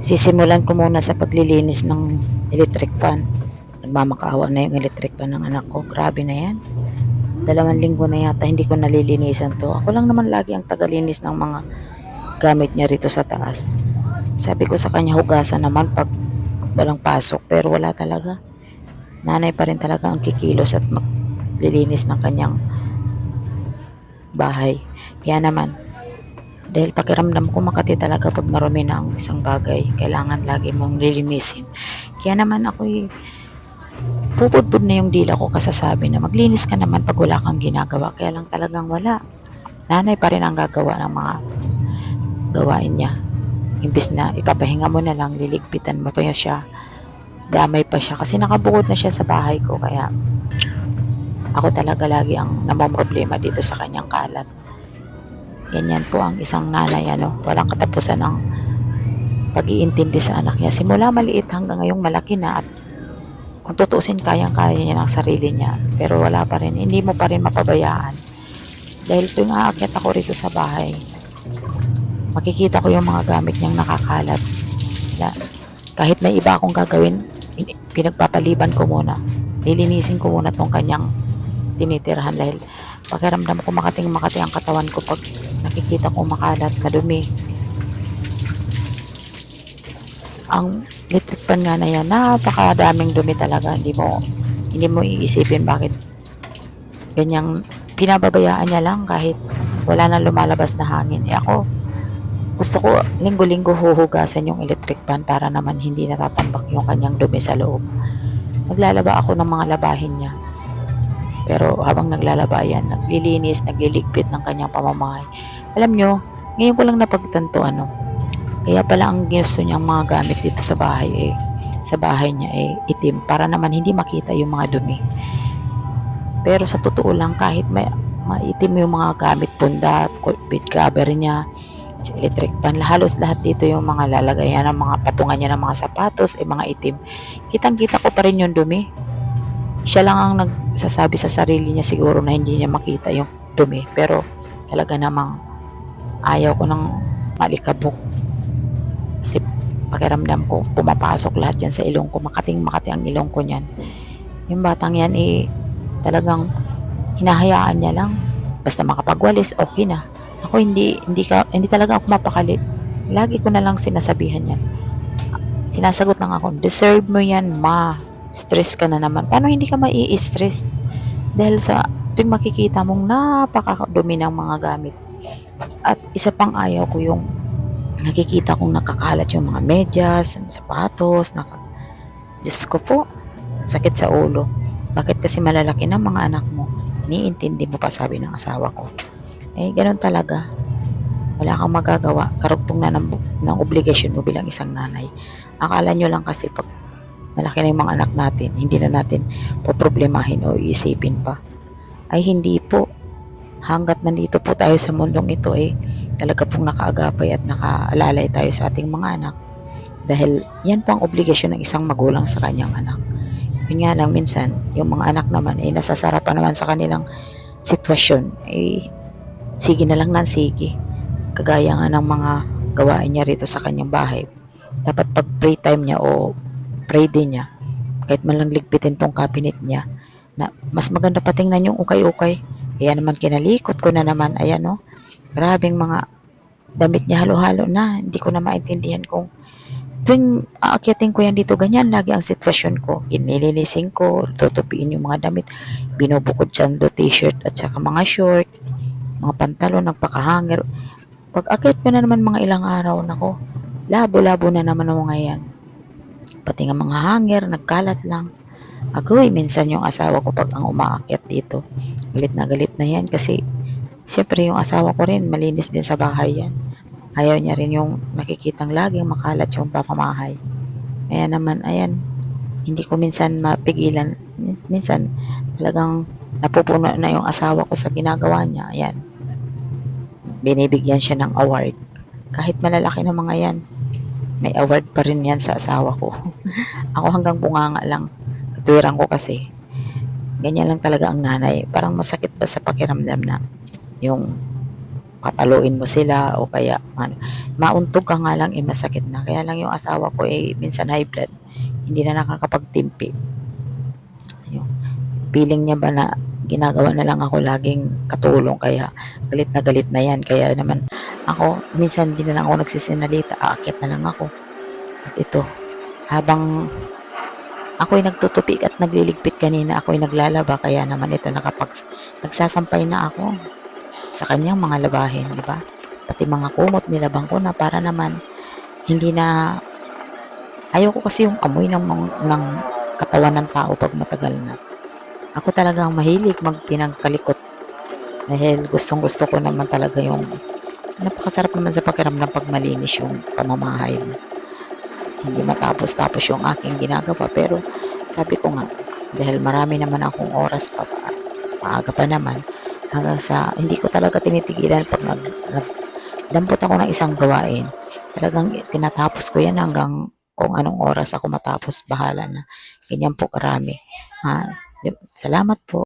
Sisimulan ko muna sa paglilinis ng electric fan. Nagmamakaawa na yung electric fan ng anak ko. Grabe na yan. Dalawang linggo na yata hindi ko nalilinisan to. Ako lang naman lagi ang tagalinis ng mga gamit niya rito sa taas. Sabi ko sa kanya hugasan naman pag walang pasok pero wala talaga. Nanay pa rin talaga ang kikilos at maglilinis ng kanyang bahay. Kaya naman, dahil pakiramdam ko makati talaga pag marumi na ang isang bagay, kailangan lagi mong lilinisin. Kaya naman ako'y pupudpud na yung dila ko kasasabi na maglinis ka naman pag wala kang ginagawa. Kaya lang talagang wala. Nanay pa rin ang gagawa ng mga gawain niya. Imbis na ipapahinga mo na lang, liligpitan mo pa siya. Damay pa siya kasi nakabukod na siya sa bahay ko. Kaya ako talaga lagi ang namomroblema dito sa kanyang kalat. Ganyan po ang isang nanay, ano, walang katapusan ng pag-iintindi sa anak niya. Simula maliit hanggang ngayong malaki na at kung tutuusin kayang-kaya niya ng sarili niya. Pero wala pa rin, hindi mo pa rin mapabayaan. Dahil tuwing aakyat ako rito sa bahay, makikita ko yung mga gamit niyang nakakalat. Na, kahit may iba akong gagawin, in- pinagpapaliban ko muna. Nilinisin ko muna tong kanyang tinitirhan dahil pakiramdam ko makating makati ang katawan ko pag nakikita ko makalat, madumi. Ang electric fan nga na yan, napakadaming dumi talaga. Hindi mo, hindi mo iisipin bakit ganyang pinababayaan niya lang kahit wala na lumalabas na hangin. Eh ako, gusto ko linggo-linggo huhugasan yung electric fan para naman hindi natatambak yung kanyang dumi sa loob. Naglalaba ako ng mga labahin niya. Pero habang naglalaba yan, naglilinis, nagliligpit ng kanyang pamamahay. Alam nyo, ngayon ko lang napagtanto ano, kaya pala ang gusto niyang mga gamit dito sa bahay eh, sa bahay niya eh, itim para naman hindi makita yung mga dumi. Pero sa totoo lang, kahit may maitim yung mga gamit, punda, bed cover niya, electric pan, halos lahat dito yung mga lalagayan ng mga patungan niya ng mga sapatos, eh mga itim. Kitang-kita ko pa rin yung dumi. Siya lang ang nagsasabi sa sarili niya siguro na hindi niya makita yung dumi. Pero talaga namang ayaw ko ng malikabok. Kasi pakiramdam ko, pumapasok lahat yan sa ilong ko. Makating makati ang ilong ko niyan. Yung batang yan, eh, talagang hinahayaan niya lang. Basta makapagwalis, okay na. Ako hindi, hindi, ka, hindi talaga ako mapakali. Lagi ko na lang sinasabihan yan. Sinasagot lang ako, deserve mo yan, ma. Stress ka na naman. Paano hindi ka mai-stress? Dahil sa tuwing makikita mong napakadumi ng mga gamit. At isa pang ayaw ko yung nakikita kong nakakalat yung mga medyas, sapatos, naka... Diyos ko po, sakit sa ulo. Bakit kasi malalaki ng mga anak mo? Iniintindi mo pa sabi ng asawa ko. Eh, ganun talaga. Wala kang magagawa. Karugtong na ng, ng obligasyon mo bilang isang nanay. Akala nyo lang kasi pag malaki na yung mga anak natin, hindi na natin poproblemahin o iisipin pa. Ay hindi po. Hanggat nandito po tayo sa mundong ito eh, talaga pong nakaagapay at nakaalalay tayo sa ating mga anak. Dahil yan po ang obligasyon ng isang magulang sa kanyang anak. Yun nga lang minsan, yung mga anak naman eh nasasarapan naman sa kanilang sitwasyon. Eh, sige na lang ng sige. Kagaya nga ng mga gawain niya rito sa kanyang bahay. Dapat pag free time niya o pray din niya, kahit man lang ligpitin tong cabinet niya, na mas maganda pa tingnan yung ukay-ukay. Kaya naman kinalikot ko na naman, ayan o, grabing mga damit niya halo-halo na. Hindi ko na maintindihan kung tuwing aakyatin ko yan dito, ganyan lagi ang sitwasyon ko. Inililisin ko, tutupiin yung mga damit, binubukod dyan do t-shirt at saka mga short, mga pantalon, nagpakahanger. Pag akyat ko na naman mga ilang araw, nako, labo-labo na naman ang mga yan. Pati nga mga hanger, nagkalat lang. Agoy, minsan yung asawa ko pag ang umaakyat dito. Galit na galit na yan kasi siyempre yung asawa ko rin, malinis din sa bahay yan. Ayaw niya rin yung nakikitang laging makalat yung papamahay. Kaya naman, ayan, hindi ko minsan mapigilan. Min- Minsan, talagang napupuno na yung asawa ko sa ginagawa niya. Ayan. Binibigyan siya ng award. Kahit malalaki na mga yan, may award pa rin yan sa asawa ko. Ako hanggang bunganga lang. Katuwiran ko kasi. Ganyan lang talaga ang nanay. Parang masakit ba sa pakiramdam na yung papaluin mo sila o kaya ano, mauntog ka nga lang eh masakit na. Kaya lang yung asawa ko eh minsan high blood, hindi na nakakapagtimpi. Yung feeling niya ba na ginagawa na lang ako laging katulong kaya galit na galit na yan. Kaya naman ako, minsan hindi na lang ako nagsisinalita, aakyat na lang ako. At ito, habang ako'y nagtutupik at nagliligpit kanina, ako'y naglalaba, kaya naman ito nakapag, nagsasampay na ako sa kanyang mga labahin, di ba? Pati mga kumot nilabang ko na para naman hindi na ayaw ko kasi yung amoy ng, ng katawan ng tao pag matagal na. Ako talagang mahilig magpinagkalikot dahil gustong gusto ko naman talaga yung napakasarap naman sa pakiramdam pag malinis yung pamamahay mo. Hindi matapos-tapos yung aking ginagawa. Pero sabi ko nga dahil marami naman akong oras pa, maaga pa naman hanggang sa hindi ko talaga tinitigilan pag nag, nag dampot ako ng isang gawain. Talagang tinatapos ko yan hanggang kung anong oras ako matapos bahala na. Ganyan po karami. Ha salamat po